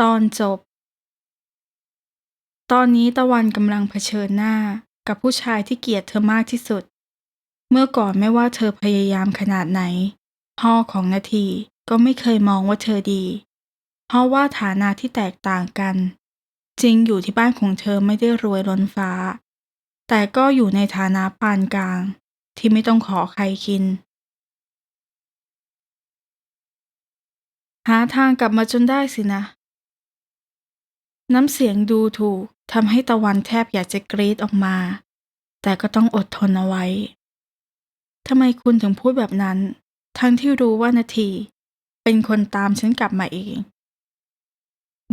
ตอนจบ ตอนนี้ตะวันกำลังเผชิญหน้ากับผู้ชายที่เกลียดเธอมากที่สุด เมื่อก่อนไม่ว่าเธอพยายามขนาดไหน พ่อของนาทีก็ไม่เคยมองว่าเธอดี เพราะว่าฐานะที่แตกต่างกัน จริงอยู่ที่บ้านของเธอไม่ได้รวยล้นฟ้า แต่ก็อยู่ในฐานะปานกลาง ที่ไม่ต้องขอใครกิน หาทางกลับมาจนได้สินะ น้ำเสียงดูถูกทำให้ตะวันแทบอยากจะกรีดออกมา แต่ก็ต้องอดทนเอาไว้ทำไมคุณถึงพูดแบบนั้น ทั้งที่รู้ว่านาที เป็นคนตามฉันกลับมาเอง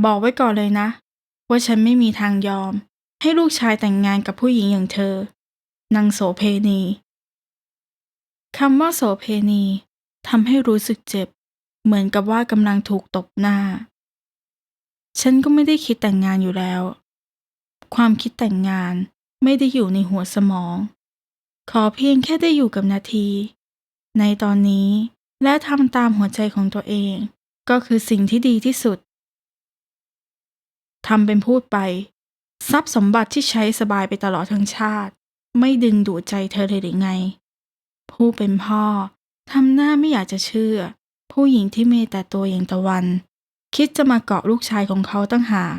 บอกไว้ก่อนเลยนะ ว่าฉันไม่มีทางยอม ให้ลูกชายแต่งงานกับผู้หญิงอย่างเธอนางโสเพณีคำว่าโสเพณีทำให้รู้สึกเจ็บ เหมือนกับว่ากำลังถูกตบหน้า ฉันก็ไม่ได้คิดแต่งงานอยู่แล้ว ความคิดแต่งงานไม่ได้อยู่ในหัวสมอง ขอเพียงแค่ได้อยู่กับนาที ในตอนนี้และทำตามหัวใจของตัวเอง ก็คือสิ่งที่ดีที่สุดทำเป็นพูดไป ทรัพย์สมบัติที่ใช้สบายไปตลอดทั้งชาติ ไม่ดึงดูดใจเธอเลยหรือไง ผู้เป็นพ่อทำหน้าไม่อยากจะเชื่อ ผู้หญิงที่มีแต่ตัวอย่างตะวัน คิดจะมาเกาะลูกชายของเขาตั้งหาก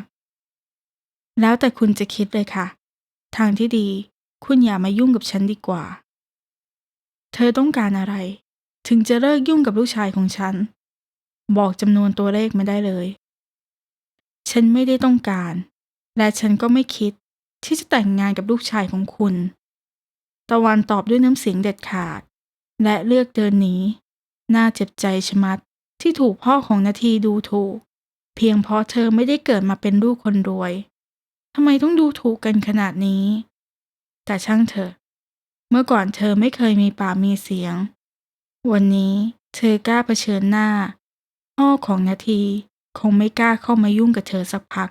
แล้วแต่คุณจะคิดเลยค่ะ ทางที่ดีคุณอย่ามายุ่งกับฉันดีกว่า เธอต้องการอะไร ถึงจะเลิกยุ่งกับลูกชายของฉัน บอกจำนวนตัวเลขมาได้เลย ฉันไม่ได้ต้องการ และฉันก็ไม่คิดที่จะแต่งงานกับลูกชายของคุณ ตะวันตอบด้วยน้ำเสียงเด็ดขาด และเลือกเดินหนี น่าเจ็บใจชะมัด ที่ถูกพ่อของนาทีดูถูก เพียงเพราะเธอไม่ได้เกิดมาเป็นลูกคนรวยทำไมต้องดูถูกกันขนาดนี้ แต่ช่างเถอะ เมื่อก่อนเธอไม่เคยมีปากมีเสียง วันนี้เธอกล้าเผชิญหน้า พ่อของนาทีคงไม่กล้าเข้ามายุ่งกับเธอสักพัก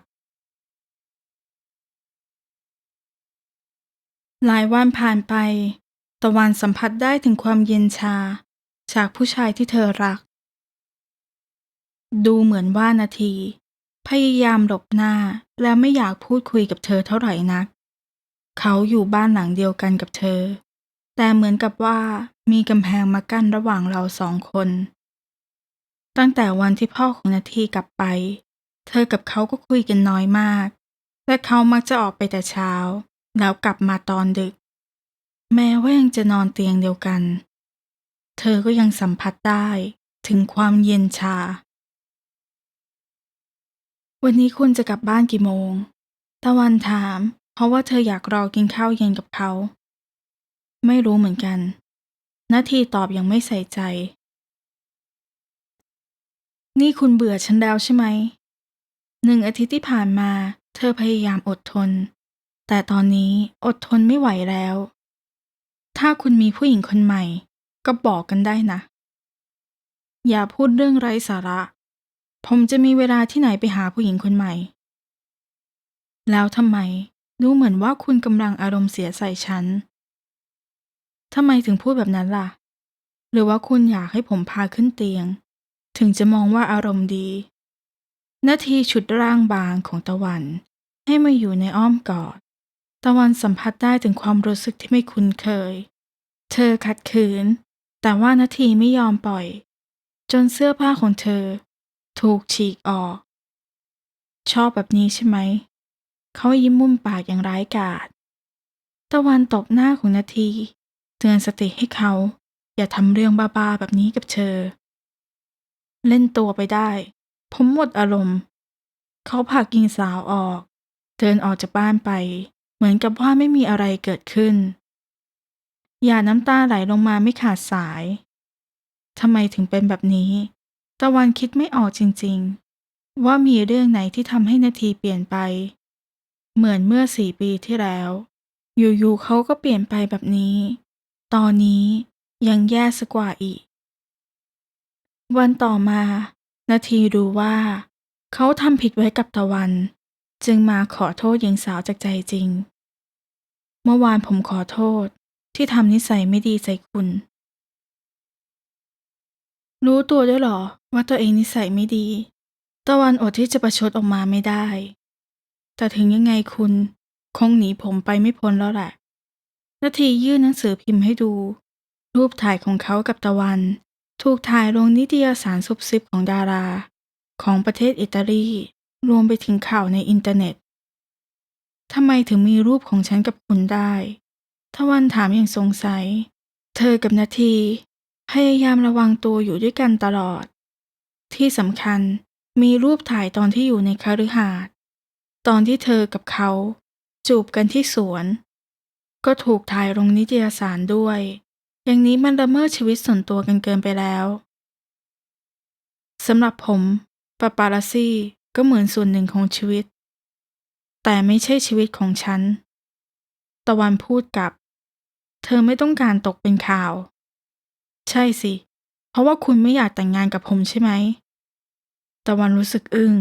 หลายวันผ่านไป ตะวันสัมผัสได้ถึงความเย็นชา จากผู้ชายที่เธอรัก ดูเหมือนว่านาที พยายามหลบหน้าและไม่อยากพูดคุยกับเธอเท่าไหร่นัก เขาอยู่บ้านหลังเดียวกันกับเธอ แต่เหมือนกับว่ามีกำแพงมากั้นระหว่างเราสองคน ตั้งแต่วันที่พ่อของนาทีกลับไป เธอกับเขาก็คุยกันน้อยมาก และเขามักจะออกไปแต่เช้า แล้วกลับมาตอนดึก แม้ว่ายังจะนอนเตียงเดียวกัน เธอก็ยังสัมผัสได้ถึงความเย็นชา วันนี้คุณจะกลับบ้านกี่โมง ตะวันถาม เพราะว่าเธออยากรอกินข้าวเย็นกับเขา ไม่รู้เหมือนกัน นาทีตอบอย่างไม่ใส่ใจ นี่คุณเบื่อฉันแล้วใช่ไหม หนึ่งอาทิตย์ที่ผ่านมา เธอพยายามอดทน แต่ตอนนี้อดทนไม่ไหวแล้ว ถ้าคุณมีผู้หญิงคนใหม่ ก็บอกกันได้นะ อย่าพูดเรื่องไร้สาระ ผมจะมีเวลาที่ไหนไปหาผู้หญิงคนใหม่ แล้วทำไม ดูเหมือนว่าคุณกำลังอารมณ์เสียใส่ฉันทำไมถึงพูดแบบนั้นล่ะ หรือว่าคุณอยากให้ผมพาขึ้นเตียง ถึงจะมองว่าอารมณ์ดี นาทีฉุดร่างบางของตะวัน ให้มาอยู่ในอ้อมกอด ตะวันสัมผัสได้ถึงความรู้สึกที่ไม่คุ้นเคย เธอขัดขืน แต่ว่านาทีไม่ยอมปล่อย จนเสื้อผ้าของเธอ ถูกฉีกออก ชอบแบบนี้ใช่ไหม เขายิ้มมุมปากอย่างร้ายกาจตะวันตบหน้าของนาที เตือนสติให้เขา อย่าทำเรื่องบ้าๆแบบนี้กับเธอ เล่นตัวไปได้ ผมหมดอารมณ์ เขาผลักหญิงสาวออก เดินออกจากบ้านไป เหมือนกับว่าไม่มีอะไรเกิดขึ้นอย่าน้ำตาไหลลงมาไม่ขาดสาย ทำไมถึงเป็นแบบนี้ ตะวันคิดไม่ออกจริงๆ ว่ามีเรื่องไหนที่ทำให้นาทีเปลี่ยนไป เหมือนเมื่อสี่ปีที่แล้ว อยู่ๆเขาก็เปลี่ยนไปแบบนี้ ตอนนี้ยังแย่สกว่าอีก วันต่อมา นาทีรู้ว่า เขาทำผิดไว้กับตะวัน จึงมาขอโทษหญิงสาวจากใจจริง เมื่อวานผมขอโทษที่ทำนิสัยไม่ดีใส่คุณ รู้ตัวด้วยหรอ ว่าตัวเองนิสัยไม่ดี ตะวันอดที่จะประชดออกมาไม่ได้ แต่ถึงยังไงคุณ คงหนีผมไปไม่พ้นแล้วแหละนาทียื่นหนังสือพิมพ์ให้ดู รูปถ่ายของเขากับตะวัน ถูกถ่ายลงนิตยสารซุบซิบของดารา ของประเทศอิตาลี รวมไปถึงข่าวในอินเทอร์เน็ตทำไมถึงมีรูปของฉันกับคุณได้ ทวันถามอย่างสงสัย เธอกับนาที พยายามระวังตัวอยู่ด้วยกันตลอด ที่สำคัญมีรูปถ่ายตอนที่อยู่ในคฤหาสน์ตอนที่เธอกับเขา จูบกันที่สวน ก็ถูกถ่ายลงนิตยสารด้วย อย่างนี้มันละเมิดชีวิตส่วนตัวกันเกินไปแล้วสำหรับผมปาปาราซี่ก็เหมือนส่วนหนึ่งของชีวิต แต่ไม่ใช่ชีวิตของฉัน ตะวันพูดกับ เธอไม่ต้องการตกเป็นข่าว ใช่สิ เพราะว่าคุณไม่อยากแต่งงานกับผมใช่ไหม ตะวันรู้สึกอึ้ง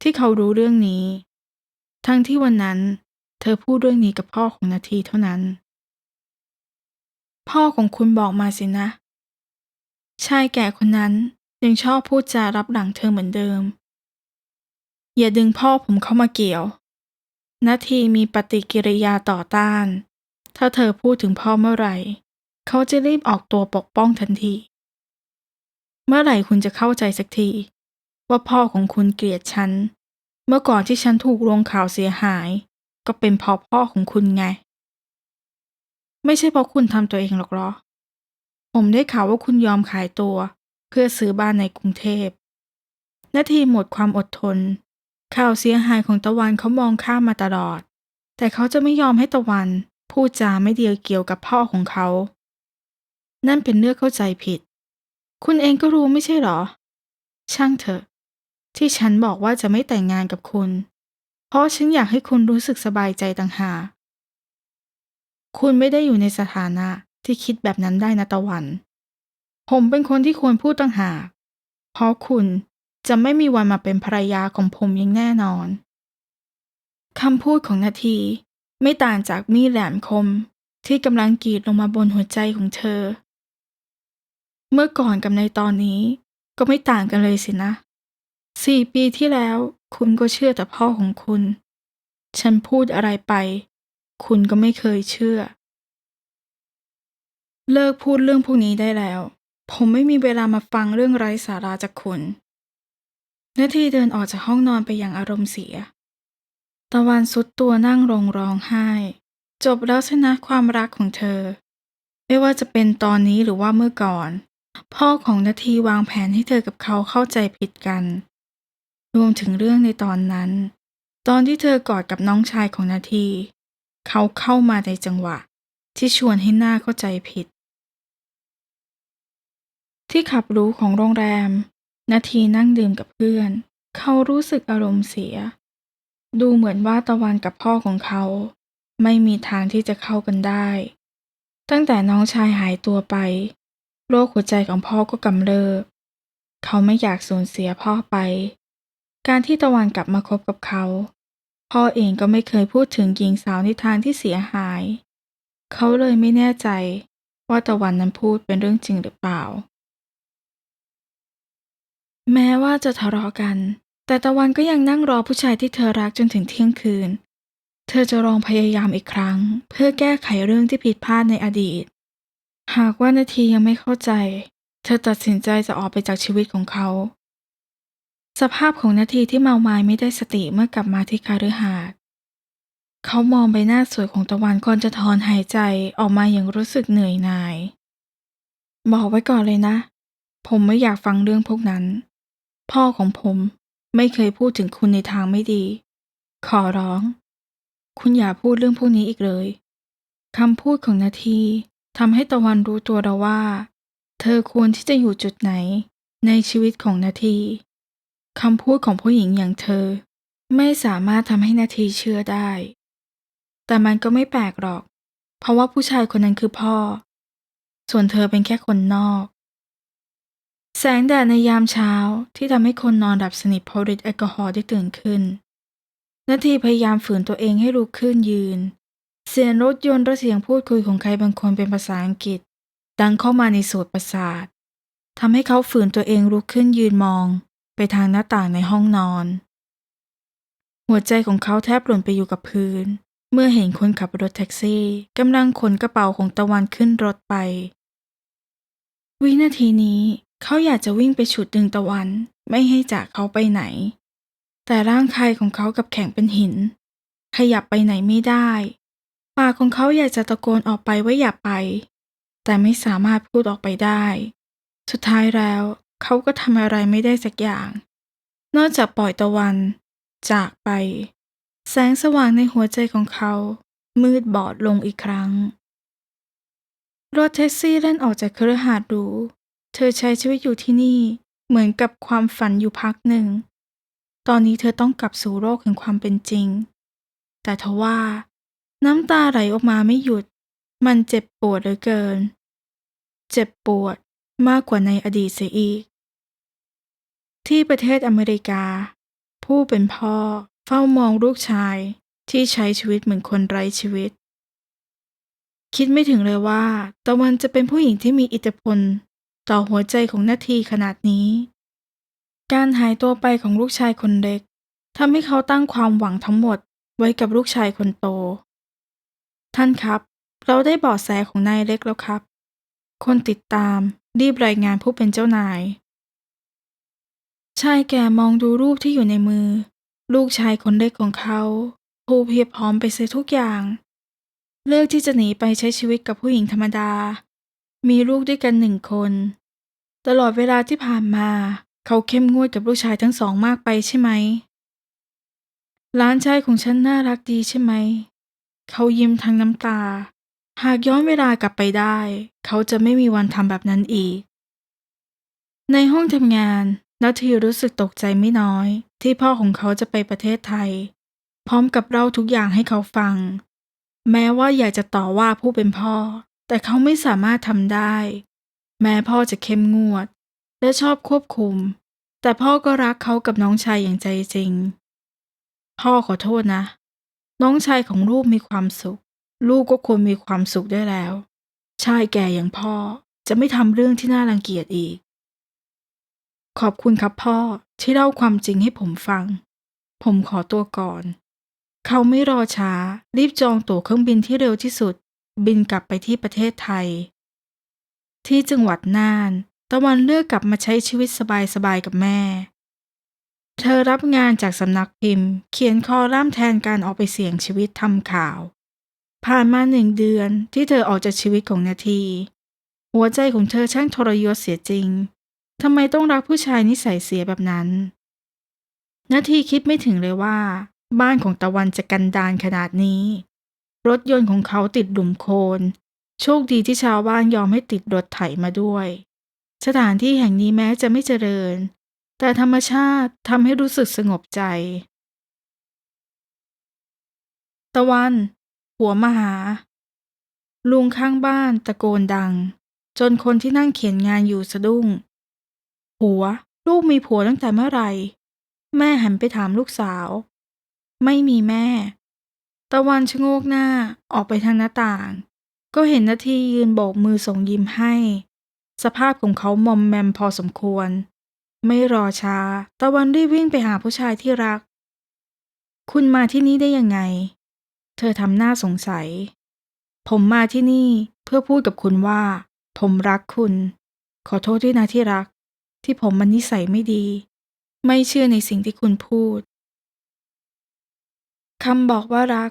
ที่เขารู้เรื่องนี้ ทั้งที่วันนั้น เธอพูดเรื่องนี้กับพ่อของนาทีเท่านั้น พ่อของคุณบอกมาสินะ ชายแก่คนนั้นยังชอบพูดจารับหลังเธอเหมือนเดิม อย่าดึงพ่อผมเข้ามาเกี่ยว นาทีมีปฏิกิริยาต่อต้าน ถ้าเธอพูดถึงพ่อเมื่อไหร่ เขาจะรีบออกตัวปกป้องทันที เมื่อไหร่คุณจะเข้าใจสักที ว่าพ่อของคุณเกลียดฉัน เมื่อก่อนที่ฉันถูกลงข่าวเสียหาย ก็เป็นเพราะพ่อของคุณไง ไม่ใช่เพราะคุณทำตัวเองหรอกหรอ ผมได้ข่าวว่าคุณยอมขายตัว เพื่อซื้อบ้านในกรุงเทพนาทีหมดความอดทน ข่าวเสียหายของตะวันเขามองข้ามมาตลอด แต่เขาจะไม่ยอมให้ตะวันพูดจาไม่เดียวเกี่ยวกับพ่อของเขา นั่นเป็นเรื่องเข้าใจผิด คุณเองก็รู้ไม่ใช่หรอ ช่างเถอะ ที่ฉันบอกว่าจะไม่แต่งงานกับคุณ เพราะฉันอยากให้คุณรู้สึกสบายใจต่างหาก คุณไม่ได้อยู่ในสถานะที่คิดแบบนั้นได้นะตะวัน ผมเป็นคนที่ควรพูดต่างหาก เพราะคุณจะไม่มีวันมาเป็นภรรยาของผมอย่างแน่นอนคำพูดของนาทีไม่ต่างจากมีดแหลมคมที่กำลังกรีดลงมาบนหัวใจของเธอ เมื่อก่อนกับในตอนนี้ ก็ไม่ต่างกันเลยสินะสี่ปีที่แล้ว คุณก็เชื่อแต่พ่อของคุณ ฉันพูดอะไรไป คุณก็ไม่เคยเชื่อ เลิกพูดเรื่องพวกนี้ได้แล้ว ผมไม่มีเวลามาฟังเรื่องไร้สาระจากคุณนาทีเดินออกจากห้องนอนไปอย่างอารมณ์เสีย ตะวันสุดตัวนั่งลงร้องไห้ จบแล้วชนะความรักของเธอ ไม่ว่าจะเป็นตอนนี้หรือว่าเมื่อก่อน พ่อของนาทีวางแผนให้เธอกับเขาเข้าใจผิดกัน รวมถึงเรื่องในตอนนั้น ตอนที่เธอกอดกับน้องชายของนาที เขาเข้ามาในจังหวะ ที่ชวนให้หน้าเข้าใจผิด ที่ขับรู้ของโรงแรม นาทีนั่งดื่มกับเพื่อน เขารู้สึกอารมณ์เสีย ดูเหมือนว่าตะวันกับพ่อของเขา ไม่มีทางที่จะเข้ากันได้ ตั้งแต่น้องชายหายตัวไป โรคหัวใจของพ่อก็กำเริบ เขาไม่อยากสูญเสียพ่อไป การที่ตะวันกลับมาคบกับเขา พ่อเองก็ไม่เคยพูดถึงหญิงสาวในทางที่เสียหาย เขาเลยไม่แน่ใจว่าตะวันนั้นพูดเป็นเรื่องจริงหรือเปล่า แม้ว่าจะทะเลาะกัน แต่ตะวันก็ยังนั่งรอผู้ชายที่เธอรักจนถึงเที่ยงคืน เธอจะลองพยายามอีกครั้ง เพื่อแก้ไขเรื่องที่ผิดพลาดในอดีต หากว่านาทียังไม่เข้าใจ เธอตัดสินใจจะออกไปจากชีวิตของเขา สภาพของนาทีที่เมาไม้ไม่ได้สติเมื่อกลับมาที่คาฤหาสน์เขามองใบหน้าสวยของตะวันก่อนจะถอนหายใจออกมาอย่างรู้สึกเหนื่อยหน่าย บอกไว้ก่อนเลยนะ ผมไม่อยากฟังเรื่องพวกนั้น พ่อของผมไม่เคยพูดถึงคุณในทางไม่ดี ขอร้อง คุณอย่าพูดเรื่องพวกนี้อีกเลยคำพูดของนาที ทำให้ตะวันรู้ตัวแล้วว่า เธอควรที่จะอยู่จุดไหนในชีวิตของนาทีคำพูดของผู้หญิงอย่างเธอ ไม่สามารถทำให้นาทีเชื่อได้ แต่มันก็ไม่แปลกหรอก เพราะว่าผู้ชายคนนั้นคือพ่อ ส่วนเธอเป็นแค่คนนอก แสงแดดในยามเช้าที่ทำให้คนนอนหลับสนิทเพราะฤทธิ์แอลกอฮอล์ได้ตื่นขึ้น นาทีพยายามฝืนตัวเองให้ลุกขึ้นยืน เสียงรถยนต์และเสียงพูดคุยของใครบางคนเป็นภาษาอังกฤษ ดังเข้ามาในโสตประสาททำให้เขาฝืนตัวเองลุกขึ้นยืนมองไปไปทางหน้าต่างในห้องนอน หัวใจของเขาแทบหล่นไปอยู่กับพื้น เมื่อเห็นคนขับรถแท็กซี่กำลังขนกระเป๋าของตะวันขึ้นรถไป วินาทีนี้เขาอยากจะวิ่งไปฉุดดึงตะวัน ไม่ให้จากเขาไปไหน แต่ร่างกายของเขากับแข็งเป็นหิน ขยับไปไหนไม่ได้ ปากของเขาอยากจะตะโกนออกไปว่าอย่าไป แต่ไม่สามารถพูดออกไปได้ สุดท้ายแล้วเขาก็ทำอะไรไม่ได้สักอย่าง นอกจากปล่อยตะวัน จากไป แสงสว่างในหัวใจของเขา มืดบอดลงอีกครั้ง รถแท็กซี่เล่นออกจากเครือหาดหรูเธอใช้ชีวิตอยู่ที่นี่เหมือนกับความฝันอยู่พักหนึ่ง ตอนนี้เธอต้องกลับสู่โลกแห่งความเป็นจริง แต่ทว่า น้ำตาไหลออกมาไม่หยุด มันเจ็บปวดเหลือเกิน เจ็บปวดมากกว่าในอดีตเสียอีก ที่ประเทศอเมริกา ผู้เป็นพ่อเฝ้ามองลูกชายที่ใช้ชีวิตเหมือนคนไร้ชีวิต คิดไม่ถึงเลยว่า ตะวันจะเป็นผู้หญิงที่มีอิทธิพล ต่อหัวใจของนาทีขนาดนี้ การหายตัวไปของลูกชายคนเล็กทำให้เขาตั้งความหวังทั้งหมดไว้กับลูกชายคนโต ท่านครับ เราได้เบาะแสของนายเล็กแล้วครับ คนติดตามรีบรายงานผู้เป็นเจ้านาย ชายแก่มองดูรูปที่อยู่ในมือ ลูกชายคนเล็กของเขาผู้เพียบพร้อมไปเสียทุกอย่าง เลือกที่จะหนีไปใช้ชีวิตกับผู้หญิงธรรมดา มีลูกด้วยกันหนึ่งคน ตลอดเวลาที่ผ่านมา เขาเข้มงวดกับลูกชายทั้งสองมากไปใช่ไหมหลานชายของฉันน่ารักดีใช่ไหม เขายิ้มทั้งน้ำตา หากย้อนเวลากลับไปได้ เขาจะไม่มีวันทำแบบนั้นอีก ในห้องทำงานนาทีรู้สึกตกใจไม่น้อย ที่พ่อของเขาจะไปประเทศไทย พร้อมกับเล่าทุกอย่างให้เขาฟัง แม้ว่าอยากจะต่อว่าผู้เป็นพ่อ แต่เขาไม่สามารถทำได้ แม้พ่อจะเข้มงวด และชอบควบคุม แต่พ่อก็รักเขากับน้องชายอย่างใจจริง พ่อขอโทษนะ น้องชายของลูกมีความสุข ลูกก็ควรมีความสุขได้แล้ว ชายแก่อย่างพ่อจะไม่ทำเรื่องที่น่ารังเกียจอีก ขอบคุณครับพ่อที่เล่าความจริงให้ผมฟัง ผมขอตัวก่อน เขาไม่รอช้า รีบจองตั๋วเครื่องบินที่เร็วที่สุด บินกลับไปที่ประเทศไทย ที่จังหวัดน่าน ตะวันเลือกกลับมาใช้ชีวิตสบายๆกับแม่ เธอรับงานจากสำนักพิมพ์ เขียนคอลัมน์แทนการออกไปเสี่ยงชีวิตทำข่าว ผ่านมาหนึ่งเดือนที่เธอออกจากชีวิตของนาที หัวใจของเธอช่างทรยศเสียจริงทำไมต้องรักผู้ชายนิสัยเสียแบบนั้น นาทีคิดไม่ถึงเลยว่า บ้านของตะวันจะกันดานขนาดนี้ รถยนต์ของเขาติดหลุมโคลนโชคดีที่ชาวบ้านยอมให้ติดรถไถมาด้วย สถานที่แห่งนี้แม้จะไม่เจริญ แต่ธรรมชาติทำให้รู้สึกสงบใจ ตะวัน หัวมาหา ลุงข้างบ้านตะโกนดัง จนคนที่นั่งเขียนงานอยู่สะดุ้งผัว ลูกมีผัวตั้งแต่เมื่อไหร่ แม่หันไปถามลูกสาว ไม่มีแม่ ตะวันชะโงกหน้าออกไปทางหน้าต่าง ก็เห็นนาทียืนโบกมือส่งยิ้มให้ สภาพของเขามอมแมมพอสมควร ไม่รอช้า ตะวันรีบวิ่งไปหาผู้ชายที่รัก คุณมาที่นี่ได้ยังไง เธอทำหน้าสงสัย ผมมาที่นี่เพื่อพูดกับคุณว่า ผมรักคุณ ขอโทษด้วยนะที่รัก ที่ผมมันนิสัยไม่ดี ไม่เชื่อในสิ่งที่คุณพูดคำบอกว่ารัก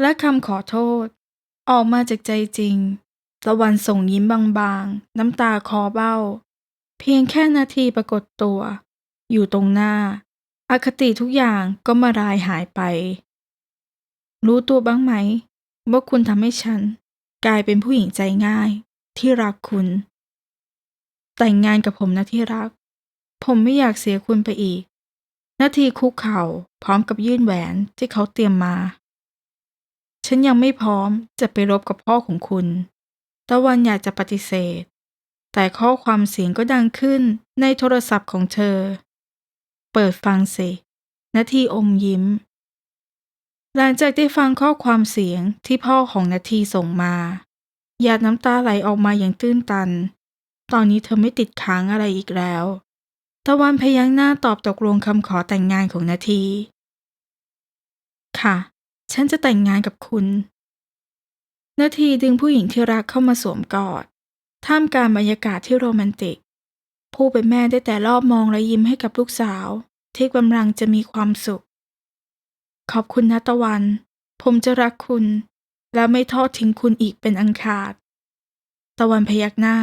และคำขอโทษ ออกมาจากใจจริง ตะวันส่งยิ้มบางๆ น้ำตาคอเบ้า เพียงแค่นาทีปรากฏตัว อยู่ตรงหน้า อคติทุกอย่างก็มารายหายไป รู้ตัวบ้างไหม ว่าคุณทำให้ฉัน กลายเป็นผู้หญิงใจง่าย ที่รักคุณ แต่งงานกับผมนะที่รัก ผมไม่อยากเสียคุณไปอีก นาทีคุกเข่าพร้อมกับยื่นแหวนที่เขาเตรียมมา ฉันยังไม่พร้อมจะไปรบกับพ่อของคุณตะวันอยากจะปฏิเสธ แต่ข้อความเสียงก็ดังขึ้นในโทรศัพท์ของเธอ เปิดฟังสินาทีอมยิ้ม หลังจากได้ฟังข้อความเสียงที่พ่อของนาทีส่งมาหยาดน้ำตาไหลออกมาอย่างตื้นตัน ตอนนี้เธอไม่ติดค้างอะไรอีกแล้วตะวันพยักหน้าตอบตกลงคำขอแต่งงานของนาที ค่ะ ฉันจะแต่งงานกับคุณ นาทีดึงผู้หญิงที่รักเข้ามาสวมกอด ท่ามกลางบรรยากาศที่โรแมนติก ผู้เป็นแม่ได้แต่รอบมองและยิ้มให้กับลูกสาว ที่กำลังจะมีความสุข ขอบคุณนะตะวัน ผมจะรักคุณ และไม่ทอดทิ้งคุณอีกเป็นอันขาด ตะวันพยักหน้า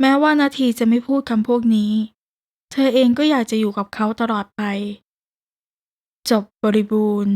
แม้ว่านาทีจะไม่พูดคำพวกนี้ เธอเองก็อยากจะอยู่กับเขาตลอดไป จบบริบูรณ์